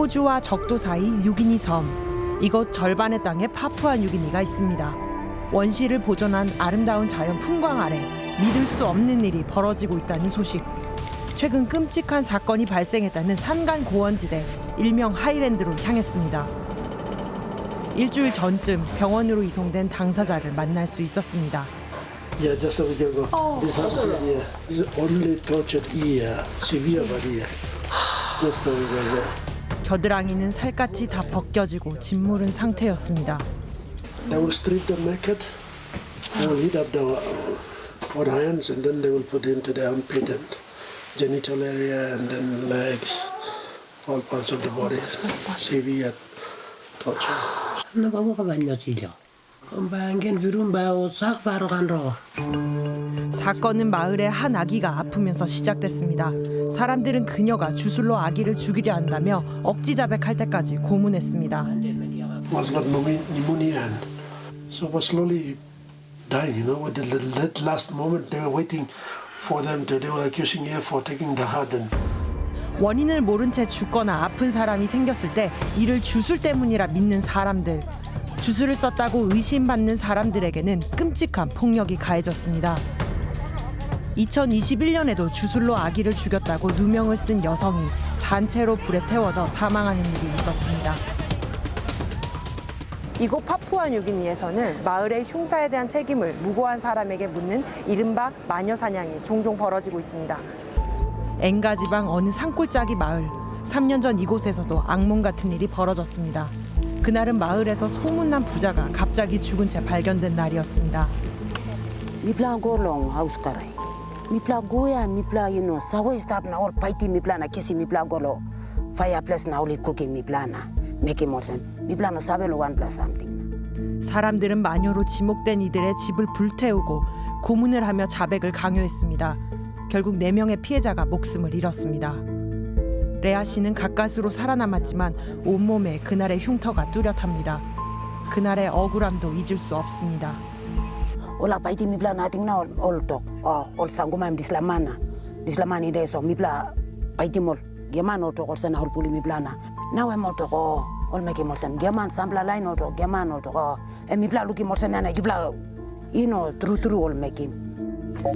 호주와 적도 사이 유기니 섬. 이곳 절반의 땅에 파푸아 뉴기니가 있습니다. 원시를 보존한 아름다운 자연 풍광 아래 믿을 수 없는 일이 벌어지고 있다는 소식. 최근 끔찍한 사건이 발생했다는 산간 고원지대 일명 하이랜드로 향했습니다. 일주일 전쯤 병원으로 이송된 당사자를 만날 수 있었습니다. Yeah, just a week ago. This happened here. It's only tortured ear, severe but ear. Just a week ago. 겨드랑이는 살갗이 다 벗겨지고 짓무른 상태였습니다. They will strip them naked. They will heat up the uh, one hands and then they will put into the armpit and genital area and then legs, all parts of the body. Severe torture. Ano ba mo kabanyo sila? Ang banggen virun ba o sak paro kanro. 사건은 마을의 한 아기가 아프면서 시작됐습니다. 사람들은 그녀가 주술로 아기를 죽이려 한다며 억지 자백할 때까지 고문했습니다. Was pneumo- pneumonia and so was slowly dying. You know, with the l- last moment they were waiting for them to. They were accusing her for taking the heart and 원인을 모른 채 죽거나 아픈 사람이 생겼을 때 이를 주술 때문이라 믿는 사람들. 주술을 썼다고 의심받는 사람들에게는 끔찍한 폭력이 가해졌습니다. 2021년에도 주술로 아기를 죽였다고 누명을 쓴 여성이 산채로 불에 태워져 사망하는 일이 있었습니다. 이곳 파푸아 뉴기니에서는 마을의 흉사에 대한 책임을 무고한 사람에게 묻는 이른바 마녀 사냥이 종종 벌어지고 있습니다. 엥가 지방 어느 산골짜기 마을. 3년 전 이곳에서도 악몽 같은 일이 벌어졌습니다. 그날은 마을에서 소문난 부자가 갑자기 죽은 채 발견된 날이었습니다. golong haus karai mipla goya mipla you know sawo stop na all paiti mipla na kisi mipla golo fireplace na only cooking mipla na make more sense mipla no sabe lo one plus something 사람들은 마녀로 지목된 이들의 집을 불태우고 고문을 하며 자백을 강요했습니다. 결국 네명의 피해자가 목숨을 잃었습니다. 레아 씨는 가까스로 살아남았지만 온몸에 그날의 흉터가 뚜렷합니다. 그날의 억울함도 잊을 수 없습니다. Ola paiti mipla na ting na all, all tok oh all sanguma dislamana dislamani de so mipla paiti mol geman all tok all sana all puli mipla na now em all tok oh all make mol sem geman sampla line all tok geman all tok oh em mipla luki mol sem na gipla you know true true all make him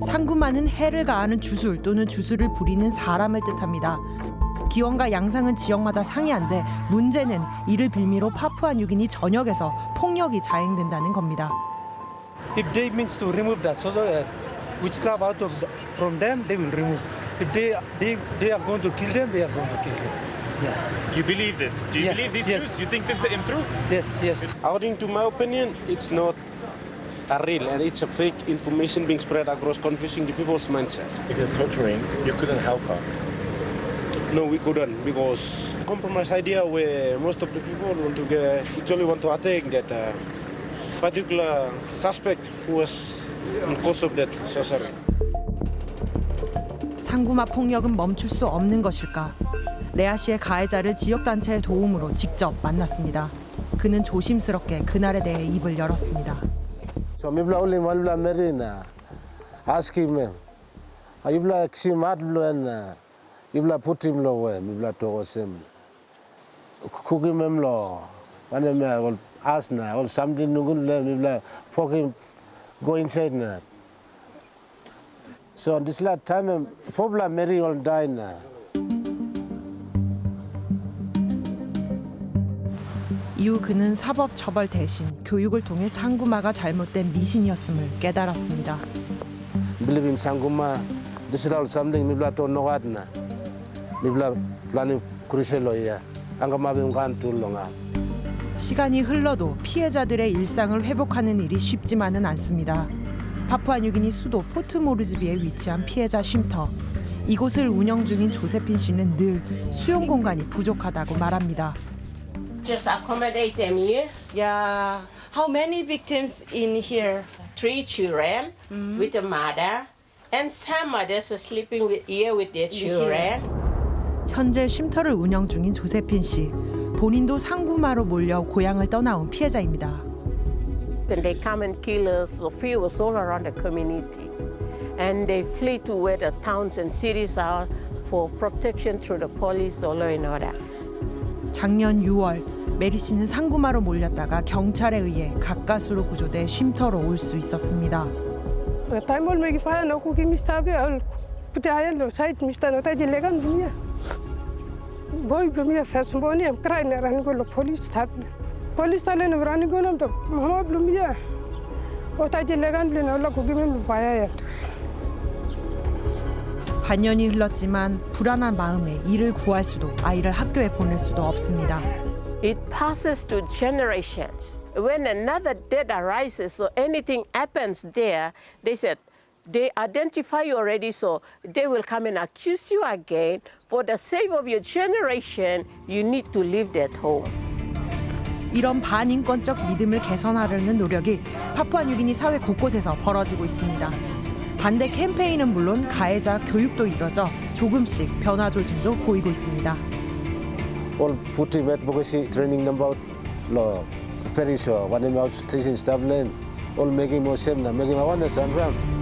상구마는 해를 가하는 주술 또는 주술을 부리는 사람을 뜻합니다. 기원과 양상은 지역마다 상이한데 문제는 이를 빌미로 파푸아 뉴기니 전역에서 폭력이 자행된다는 겁니다. If they means to remove the social uh, witchcraft out of the, from them, they will remove. If they they they are going to kill them, they are going to kill them. Yeah. You believe this? Do you Yeah, believe these yes. truths? You think this is him true? Yes. Yes. According to my opinion, it's not a real and it's a fake information being spread across confusing the people's mindset. If you're torturing, you couldn't help her. No, we couldn't because compromise idea where most of the people want to get, actually want to attack that uh, particular suspect who was in cause of that sorcery. 상구마 폭력은 멈출 수 없는 것일까? 레아 씨의 가해자를 지역 단체의 도움으로 직접 만났습니다. 그는 조심스럽게 그날에 대해 입을 열었습니다. We ol asna ol something poki go inside na. So this last time fobla meri ol die na. 이후 그는 사법 처벌 대신 교육을 통해 상구마가 잘못된 미신이었음을 깨달았습니다. Believe in sanguma this is all something mibla to no na. Mibla planning kuriselo ya. Anga mabim kan tulonga. 시간이 흘러도 피해자들의 일상을 회복하는 일이 쉽지만은 않습니다. 파푸아뉴기니 수도 포트모르즈비에 위치한 피해자 쉼터. 이곳을 운영 중인 조세핀 씨는 늘 수용 공간이 부족하다고 말합니다. Just accommodate them here. Yeah. How many victims in here? Three children with a mother, and some mothers are sleeping with, here with their children. 현재 쉼터를 운영 중인 조세핀 씨. 본인도 상구마로 몰려 고향을 떠나온 피해자입니다. Then they come and kill us, or few us all around the community. And they flee to where the towns and cities are for protection through the police or law and order. 작년 6월 메리 씨는 상구마로 몰렸다가 경찰에 의해 가까스로 구조돼 쉼터로 올 수 있었습니다. Krai ne ran golo police tab police tale ne ran golo to mama blumia o ta dilegan blin ala kuki mem faya ya 반년이 흘렀지만 불안한 마음에 이를 구할 수도 아이를 학교에 보낼 수도 없습니다. It passes to generations. When another death arises or anything happens there, they said, they identify you already, so they will come and accuse you again. For the sake of your generation, you need to leave that home. 이런 반인권적 믿음을 개선하려는 노력이 파푸아 뉴기니 사회 곳곳에서 벌어지고 있습니다. 반대 캠페인은 물론 가해자 교육도 이뤄져 조금씩 변화 조짐도 보이고 있습니다. 올 puti met bogasi training number lo perisho wane mau station stablen ol megi mo sem na megi ma wane san ram